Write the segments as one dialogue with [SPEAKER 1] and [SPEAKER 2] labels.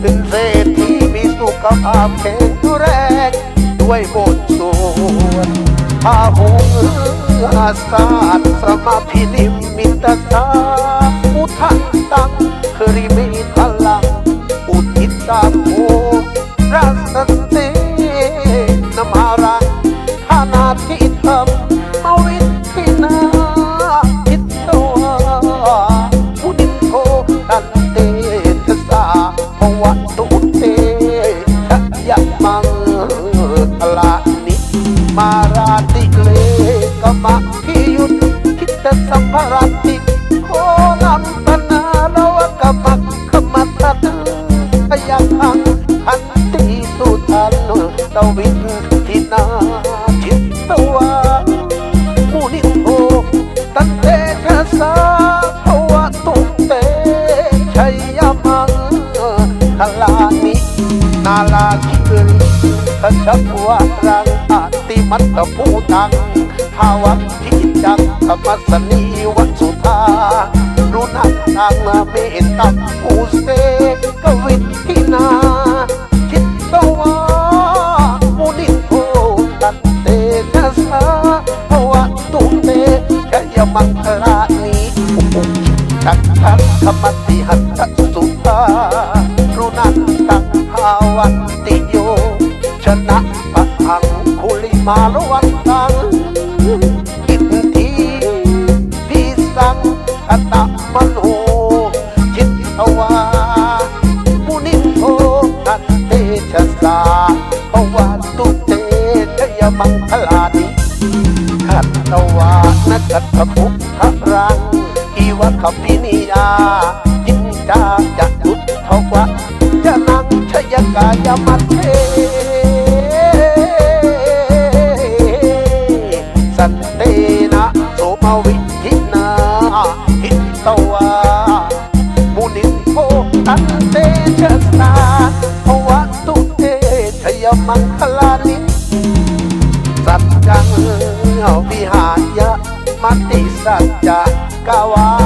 [SPEAKER 1] เป็นเศรษฐีมีสุขภาพแข็งแรงด้วยบทสวดพาหงอาสาสสมาพินิมมิตสาอุทันตังคริมีพลังอุทิตาโภรัสเตนมารังฐานาทิ ตวินทินาจิตตวามุนิโทตันเตชะสาภวะตุเตชัยยมังคลานินาลาคิริขชับวารังอติมัตตภูตังภาวัทิจักขมัสนีวัสุธารุณังตังเมตตัภูเสกวิน ชักขังขมัสสิหัตถสุธารุณังตังภาวันติโย ชนะปะทังคุลิมาลวันตังกินทีพิสังคตะมโนจิตตวามุนิโทตันเตชะสาภวันตุเตชยมังคลานิขัตตวานกัตถภุทะรัง อีวะขปินิยาจินจาจะยุทธวะจะนั่งชยกายมัตเทสันเตนะโสมาวิทินาหิตตวามุนิโภตันเตชะสาภวะตุเตชยมังคลานิสัจจังวิหายะมติสัจจะกาวา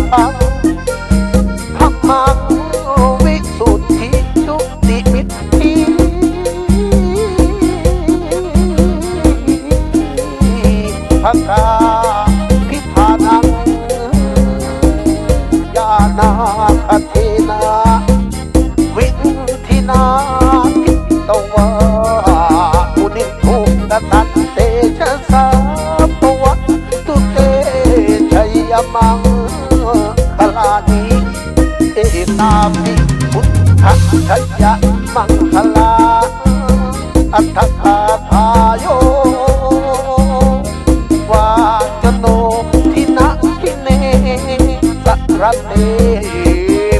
[SPEAKER 1] นาคเทนาวินทินาทิตวามุนิทุกตตันเตชะสาปวะตุเตชัยมังคลานิเอตามิพุทธชัยยะมังคลาอัตถา rati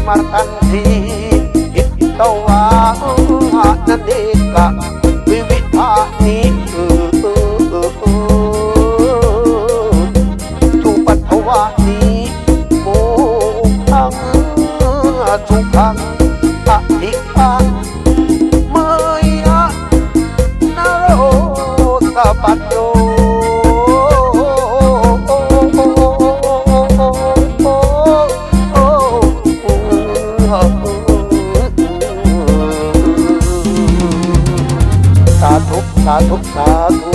[SPEAKER 1] martanti ittawa naneka vivithani tupatawani mokhang sukhang ahikang maya naro sapatyo าธุสาธุ